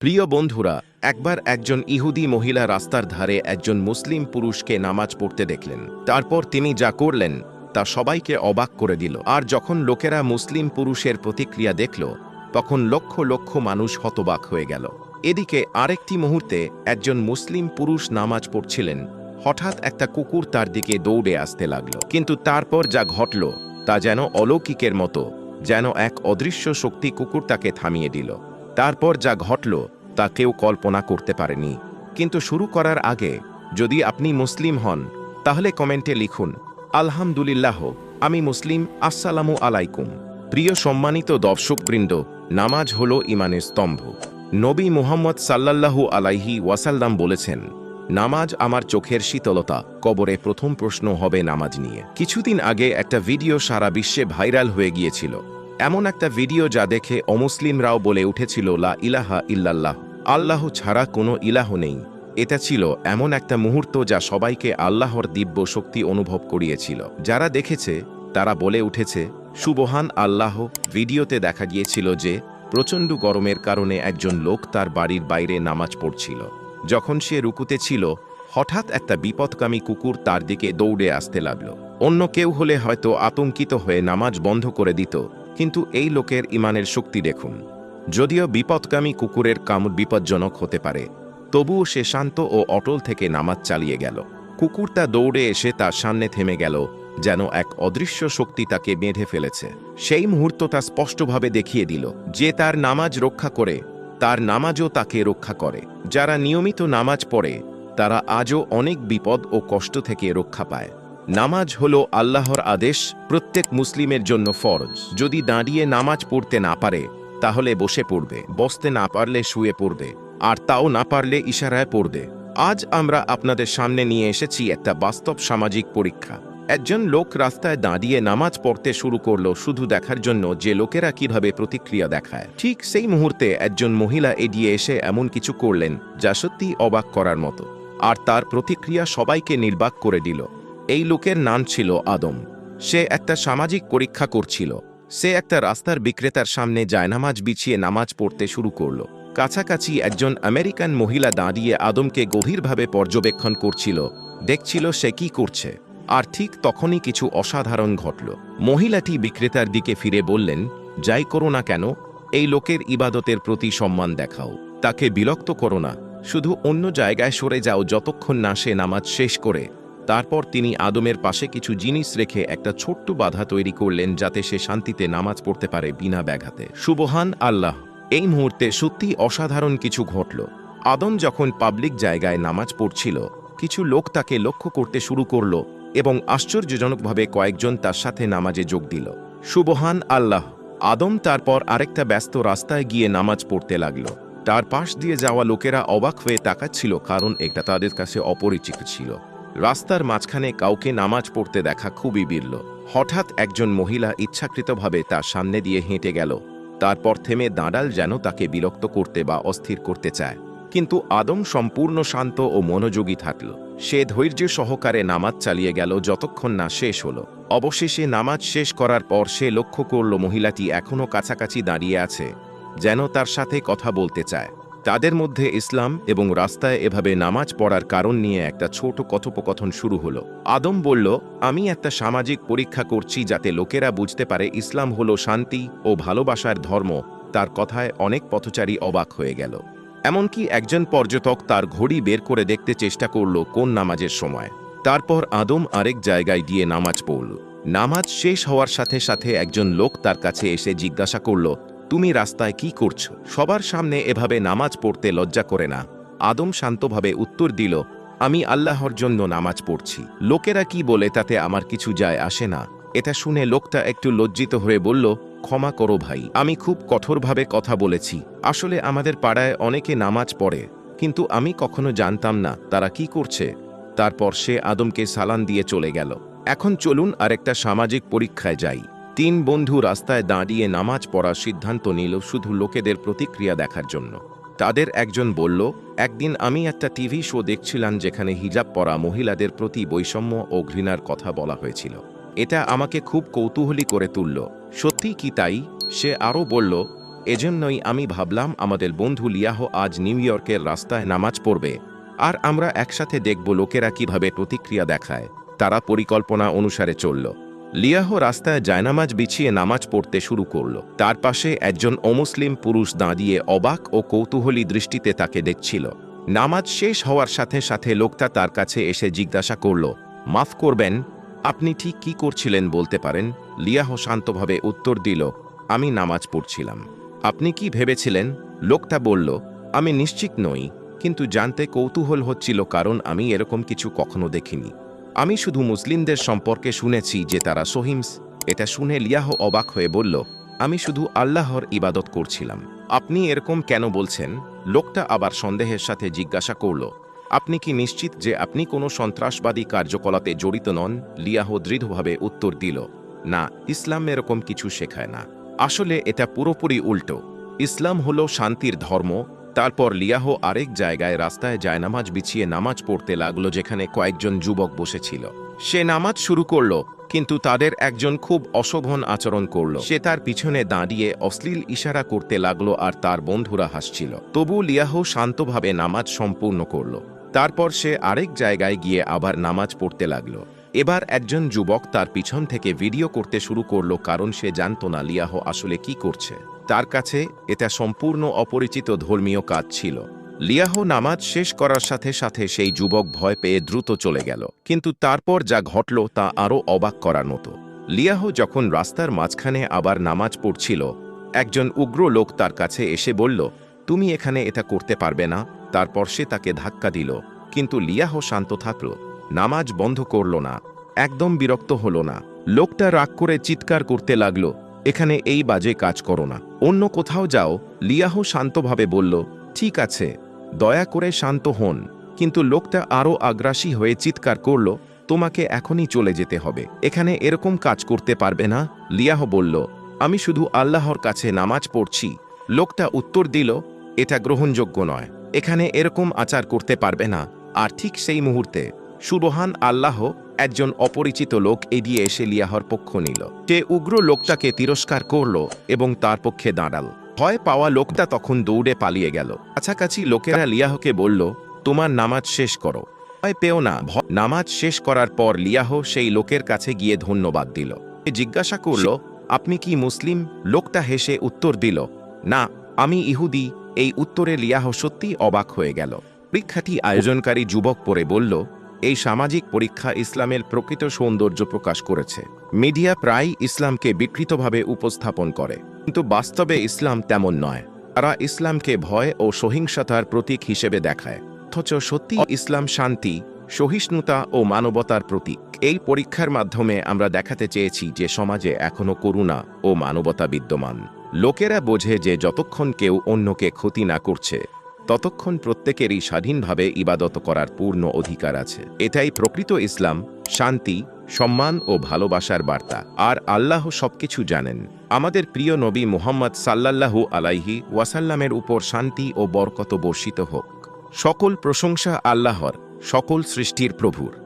প্রিয় বন্ধুরা, একবার একজন ইহুদি মহিলা রাস্তার ধারে একজন মুসলিম পুরুষকে নামাজ পড়তে দেখলেন। তারপর তিনি যা করলেন, তা সবাইকে অবাক করে দিল। আর যখন লোকেরা মুসলিম পুরুষের প্রতিক্রিয়া দেখল, তখন লক্ষ লক্ষ মানুষ হতবাক হয়ে গেল। এদিকে আরেকটি মুহূর্তে একজন মুসলিম পুরুষ নামাজ পড়ছিলেন। হঠাৎ একটা কুকুর তার দিকে দৌড়ে আসতে লাগল। কিন্তু তারপর যা ঘটল, তা যেন অলৌকিকের মতো, যেন এক অদৃশ্য শক্তি কুকুর তাকে থামিয়ে দিল। তারপর যা ঘটল, তা কেউ কল্পনা করতে পারেনি। কিন্তু শুরু করার আগে, যদি আপনি মুসলিম হন, তাহলে কমেন্টে লিখুন, আলহামদুলিল্লাহ, আমি মুসলিম, আসসালামু আলাইকুম। প্রিয় সম্মানিত দর্শকবৃন্দ, নামাজ হল ইমানের স্তম্ভ। নবী মুহাম্মদ সাল্লাল্লাহু আলাইহি ওয়াসাল্লাম বলেছেন, নামাজ আমার চোখের শীতলতা, কবরে প্রথম প্রশ্ন হবে নামাজ নিয়ে। কিছুদিন আগে একটা ভিডিও সারা বিশ্বে ভাইরাল হয়ে গিয়েছিল। এমন একটা ভিডিও যা দেখে অমুসলিমরাও বলে উঠেছিল, লা ইলাহা ইল্লাল্লাহ, আল্লাহ ছাড়া কোনো ইলাহ নেই। এটা ছিল এমন একটা মুহূর্ত যা সবাইকে আল্লাহর দিব্য শক্তি অনুভব করিয়েছিল। যারা দেখেছে, তারা বলে উঠেছে, সুবহান আল্লাহ। ভিডিওতে দেখা গিয়েছিল যে, প্রচণ্ড গরমের কারণে একজন লোক তার বাড়ির বাইরে নামাজ পড়ছিল। যখন সে রুকুতে ছিল, হঠাৎ একটা বিপদকামী কুকুর তার দিকে দৌড়ে আসতে লাগল। অন্য কেউ হলে হয়তো আতঙ্কিত হয়ে নামাজ বন্ধ করে দিত। কিন্তু এই লোকের ইমানের শক্তি দেখুন। যদিও বিপদকামী কুকুরের কামড় বিপজ্জনক হতে পারে, তবুও সে শান্ত ও অটল থেকে নামাজ চালিয়ে গেল। কুকুর তা দৌড়ে এসে তার সামনে থেমে গেল, যেন এক অদৃশ্য শক্তি তাকে বেঁধে ফেলেছে। সেই মুহূর্ত তা স্পষ্টভাবে দেখিয়ে দিল যে তার নামাজ রক্ষা করে, তার নামাজও তাকে রক্ষা করে। যারা নিয়মিত নামাজ পড়ে, তারা আজও অনেক বিপদ ও কষ্ট থেকে রক্ষা পায়। নামাজ হল আল্লাহর আদেশ প্রত্যেক মুসলিমের জন্য ফরজ। যদি দাঁড়িয়ে নামাজ পড়তে না পারে, তাহলে বসে পড়বে, বসতে না পারলে শুয়ে পড়বে, আর তাও না পারলে ইশারায় পড়বে। আজ আমরা আপনাদের সামনে নিয়ে এসেছি একটা বাস্তব সামাজিক পরীক্ষা। একজন লোক রাস্তায় দাঁড়িয়ে নামাজ পড়তে শুরু করল শুধু দেখার জন্য যে লোকেরা কীভাবে প্রতিক্রিয়া দেখায়। ঠিক সেই মুহূর্তে একজন মহিলা এগিয়ে এসে এমন কিছু করলেন, যা সত্যি অবাক করার মতো। আর তার প্রতিক্রিয়া সবাইকে নির্বাক করে দিল। এই লোকের নাম ছিল আদম। সে একটা সামাজিক পরীক্ষা করছিল। সে একটা রাস্তার বিক্রেতার সামনে জায়নামাজ বিছিয়ে নামাজ পড়তে শুরু করল। কাছাকাছি একজন আমেরিকান মহিলা দাঁড়িয়ে আদমকে গভীরভাবে পর্যবেক্ষণ করছিল। দেখছিল সে কি করছে। আর ঠিক তখনই কিছু অসাধারণ ঘটল। মহিলাটি বিক্রেতার দিকে ফিরে বললেন, যাই করো না কেন, এই লোকের ইবাদতের প্রতি সম্মান দেখাও। তাকে বিরক্ত করো না। শুধু অন্য জায়গায় সরে যাও যতক্ষণ না সে নামাজ শেষ করে। তারপর তিনি আদমের পাশে কিছু জিনিস রেখে একটা ছোট্ট বাধা তৈরি করলেন যাতে সে শান্তিতে নামাজ পড়তে পারে বিনা ব্যাঘাতে। সুবহান আল্লাহ। এই মুহূর্তে সত্যি অসাধারণ কিছু ঘটল। আদম যখন পাবলিক জায়গায় নামাজ পড়ছিল, কিছু লোক তাকে লক্ষ্য করতে শুরু করল এবং আশ্চর্যজনকভাবে কয়েকজন তার সাথে নামাজে যোগ দিল। সুবহান আল্লাহ। আদম তারপর আরেকটা ব্যস্ত রাস্তায় গিয়ে নামাজ পড়তে লাগল। তার পাশ দিয়ে যাওয়া লোকেরা অবাক হয়ে তাকাচ্ছিল, কারণ এটা তাদের কাছে অপরিচিত ছিল। রাস্তার মাঝখানে কাউকে নামাজ পড়তে দেখা খুবই বিরল। হঠাৎ একজন মহিলা ইচ্ছাকৃতভাবে তার সামনে দিয়ে হেঁটে গেল। তারপর থেমে দাঁড়াল যেন তাকে বিরক্ত করতে বা অস্থির করতে চায়। কিন্তু আদম সম্পূর্ণ শান্ত ও মনোযোগী থাকল। সে ধৈর্য সহকারে নামাজ চালিয়ে গেল যতক্ষণ না শেষ হলো। অবশেষে নামাজ শেষ করার পর সে লক্ষ্য করল মহিলাটি এখনও কাছাকাছি দাঁড়িয়ে আছে, যেন তার সাথে কথা বলতে চায়। তাদের মধ্যে ইসলাম এবং রাস্তায় এভাবে নামাজ পড়ার কারণ নিয়ে একটা ছোট কথোপকথন শুরু হলো। আদম বলল, আমি একটা সামাজিক পরীক্ষা করছি যাতে লোকেরা বুঝতে পারে ইসলাম হলো শান্তি ও ভালোবাসার ধর্ম। তার কথায় অনেক পথচারী অবাক হয়ে গেল। এমনকি একজন পর্যটক তার ঘড়ি বের করে দেখতে চেষ্টা করল কোন নামাজের সময়। তারপর আদম আরেক জায়গায় গিয়ে নামাজ পড়ল। নামাজ শেষ হওয়ার সাথে সাথে একজন লোক তার কাছে এসে জিজ্ঞাসা করল তুমি রাস্তায় কি করছ? সবার সামনে এভাবে নামাজ পড়তে লজ্জা করে না। আদম শান্তভাবে উত্তর দিল, আমি আল্লাহর জন্য নামাজ পড়ছি। লোকেরা কি বলে তাতে আমার কিছু যায় আসে না? এটা শুনে লোকটা একটু লজ্জিত হয়ে বলল, ক্ষমা করো ভাই, আমি খুব কঠোরভাবে কথা বলেছি। আসলে আমাদের পাড়ায় অনেকে নামাজ পড়ে, কিন্তু আমি কখনো জানতাম না তারা কি করছে। তারপর সে আদমকে সালান দিয়ে চলে গেল। এখন চলুন আরেকটা সামাজিক পরীক্ষায় যাই। তিন বন্ধু রাস্তায় দাঁড়িয়ে নামাজ পড়ার সিদ্ধান্ত নিল শুধু লোকেদের প্রতিক্রিয়া দেখার জন্য। তাদের একজন বলল, একদিন আমি একটা টিভি শো দেখছিলাম যেখানে হিজাব পরা মহিলাদের প্রতি বৈষম্য ও ঘৃণার কথা বলা হয়েছিল। এটা আমাকে খুব কৌতূহলী করে তুলল। সত্যি কি তাই? সে আরও বলল, এজন্যই আমি ভাবলাম আমাদের বন্ধু লিয়াহ আজ নিউ ইয়র্কের রাস্তায় নামাজ পড়বে। আর আমরা একসাথে দেখব লোকেরা কীভাবে প্রতিক্রিয়া দেখায়। তারা পরিকল্পনা অনুসারে চলল। লিয়াহ রাস্তায় জায়নামাজ বিছিয়ে নামাজ পড়তে শুরু করল। তার পাশে একজন অমুসলিম পুরুষ দাঁড়িয়ে অবাক ও কৌতূহলী দৃষ্টিতে তাকে দেখছিল। নামাজ শেষ হওয়ার সাথে সাথে লোকটা তার কাছে এসে জিজ্ঞাসা করল, মাফ করবেন, আপনি ঠিক কি করছিলেন বলতে পারেন? লিয়াহ শান্তভাবে উত্তর দিল, আমি নামাজ পড়ছিলাম। আপনি কি ভেবেছিলেন? লোকটা বলল, আমি নিশ্চিত নই, কিন্তু জানতে কৌতূহল হচ্ছিল কারণ আমি এরকম কিছু কখনো দেখিনি। আমি শুধু মুসলিমদের সম্পর্কে শুনেছি যে তারা সহিমস এটা শুনে লিয়াহ অবাক হয়ে বলল, আমি শুধু আল্লাহর ইবাদত করছিলাম। আপনি এরকম কেন বলছেন? লোকটা আবার সন্দেহের সাথে জিজ্ঞাসা করল, আপনি কি নিশ্চিত যে আপনি কোনো সন্ত্রাসবাদী কার্যকলাপে জড়িত নন? লিয়াহ দৃঢ়ভাবে উত্তর দিল, না, ইসলাম এরকম কিছু শেখায় না। আসলে এটা পুরোপুরি উল্টো। ইসলাম হলো শান্তির ধর্ম তারপর লিয়াহ আরেক জায়গায় রাস্তায় জায়নামাজ বিছিয়ে নামাজ পড়তে লাগল যেখানে কয়েকজন যুবক বসেছিল। সে নামাজ শুরু করল, কিন্তু তাদের একজন খুব অশোভন আচরণ করল। সে তার পিছনে দাঁড়িয়ে অশ্লীল ইশারা করতে লাগল আর তার বন্ধুরা হাসছিল। তবু লিয়াহ শান্তভাবে নামাজ সম্পূর্ণ করল। তারপর সে আরেক জায়গায় গিয়ে আবার নামাজ পড়তে লাগল। এবার একজন যুবক তার পিছন থেকে ভিডিও করতে শুরু করল কারণ সে জানত না লিয়াহ আসলে কি করছে। তার কাছে এটা সম্পূর্ণ অপরিচিত ধর্মীয় কাজ ছিল। লিয়াহ নামাজ শেষ করার সাথে সাথে সেই যুবক ভয় পেয়ে দ্রুত চলে গেল। কিন্তু তারপর যা ঘটল তা আরও অবাক করার মতো। লিয়াহ যখন রাস্তার মাঝখানে আবার নামাজ পড়ছিল, একজন উগ্র লোক তার কাছে এসে বলল, তুমি এখানে এটা করতে পারবে না। তারপর সে তাকে ধাক্কা দিল। কিন্তু লিয়াহ শান্ত থাকল। নামাজ বন্ধ করল না। একদম বিরক্ত হল না। লোকটা রাগ করে চিৎকার করতে লাগল। এখানে এই বাজে কাজ করো না। অন্য কোথাও যাও। লিয়াহ শান্তভাবে বলল, ঠিক আছে। দয়া করে শান্ত হন। কিন্তু লোকটা আরও আগ্রাসী হয়ে চিৎকার করল, তোমাকে এখনই চলে যেতে হবে। এখানে এরকম কাজ করতে পারবে না? লিয়াহ বলল, আমি শুধু আল্লাহর কাছে নামাজ পড়ছি। লোকটা উত্তর দিল, এটা গ্রহণযোগ্য নয়। এখানে এরকম আচার করতে পারবে না। আর ঠিক সেই মুহূর্তে সুবহান আল্লাহ একজন অপরিচিত লোক এগিয়ে এসে লিয়াহর পক্ষ নিল। সে উগ্র লোকটাকে তিরস্কার করল এবং তার পক্ষে দাঁড়াল। ভয় পাওয়া লোকটা তখন দৌড়ে পালিয়ে গেল। কাছাকাছি লোকেরা লিয়াহকে বলল, তোমার নামাজ শেষ করো। ভয় পেও না। নামাজ শেষ করার পর লিয়াহ সেই লোকের কাছে গিয়ে ধন্যবাদ দিল। সে জিজ্ঞাসা করল, আপনি কি মুসলিম? লোকটা হেসে উত্তর দিল, না, আমি ইহুদি। এই উত্তরে লিয়াহ সত্যি অবাক হয়ে গেল। পরীক্ষাটি আয়োজনকারী যুবক পরে বলল এই সামাজিক পরীক্ষা ইসলামের প্রকৃত সৌন্দর্য প্রকাশ করেছে। মিডিয়া প্রায় ইসলামকে বিকৃতভাবে উপস্থাপন করে। কিন্তু বাস্তবে ইসলাম তেমন নয়। তারা ইসলামকে ভয় ও সহিংসতার প্রতীক হিসেবে দেখায়। অথচ সত্যি ইসলাম শান্তি, সহিষ্ণুতা ও মানবতার প্রতীক। এই পরীক্ষার মাধ্যমে আমরা দেখাতে চেয়েছি যে সমাজে এখনও করুণা ও মানবতা বিদ্যমান। লোকেরা বোঝে যে যতক্ষণ কেউ অন্যকে ক্ষতি না করছে ততক্ষণ প্রত্যেকেরই স্বাধীনভাবে ইবাদত করার পূর্ণ অধিকার আছে। এটাই প্রকৃত ইসলাম, শান্তি, সম্মান ও ভালোবাসার বার্তা। আর আল্লাহ সবকিছু জানেন। আমাদের প্রিয় নবী মোহাম্মদ সাল্লাল্লাহু আলাইহি ওয়াসাল্লামের উপর শান্তি ও বরকত বর্ষিত হোক। সকল প্রশংসা আল্লাহর, সকল সৃষ্টির প্রভুর।